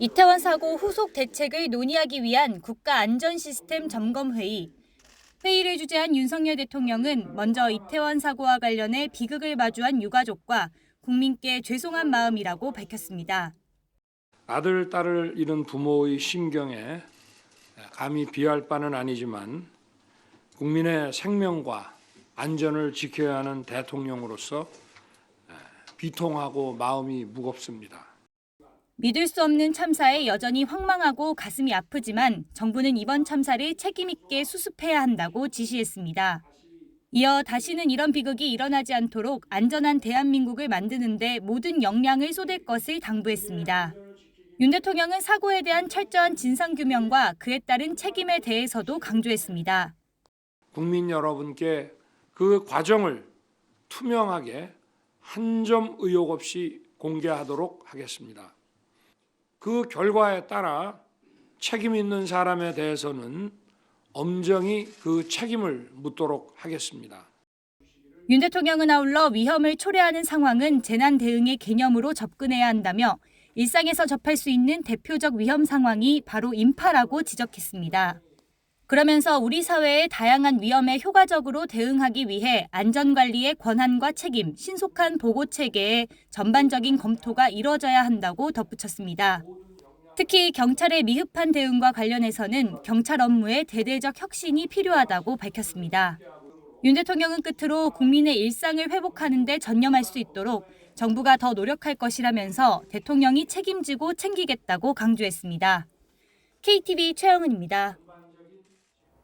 이태원 사고 후속 대책을 논의하기 위한 국가안전시스템 점검회의. 회의를 주재한 윤석열 대통령은 먼저 이태원 사고와 관련해 비극을 마주한 유가족과 국민께 죄송한 마음이라고 밝혔습니다. 아들, 딸을 잃은 부모의 심경에 감히 비할 바는 아니지만 국민의 생명과 안전을 지켜야 하는 대통령으로서 비통하고 마음이 무겁습니다. 믿을 수 없는 참사에 여전히 황망하고 가슴이 아프지만 정부는 이번 참사를 책임 있게 수습해야 한다고 지시했습니다. 이어 다시는 이런 비극이 일어나지 않도록 안전한 대한민국을 만드는데 모든 역량을 쏟을 것을 당부했습니다. 윤 대통령은 사고에 대한 철저한 진상규명과 그에 따른 책임에 대해서도 강조했습니다. 국민 여러분께 그 과정을 투명하게 한 점 의혹 없이 공개하도록 하겠습니다. 그 결과에 따라 책임 있는 사람에 대해서는 엄정히 그 책임을 묻도록 하겠습니다. 윤 대통령은 아울러 위험을 초래하는 상황은 재난 대응의 개념으로 접근해야 한다며 일상에서 접할 수 있는 대표적 위험 상황이 바로 인파라고 지적했습니다. 그러면서 우리 사회의 다양한 위험에 효과적으로 대응하기 위해 안전관리의 권한과 책임, 신속한 보고 체계의 전반적인 검토가 이뤄져야 한다고 덧붙였습니다. 특히 경찰의 미흡한 대응과 관련해서는 경찰 업무에 대대적 혁신이 필요하다고 밝혔습니다. 윤 대통령은 끝으로 국민의 일상을 회복하는 데 전념할 수 있도록 정부가 더 노력할 것이라면서 대통령이 책임지고 챙기겠다고 강조했습니다. KTV 최영은입니다.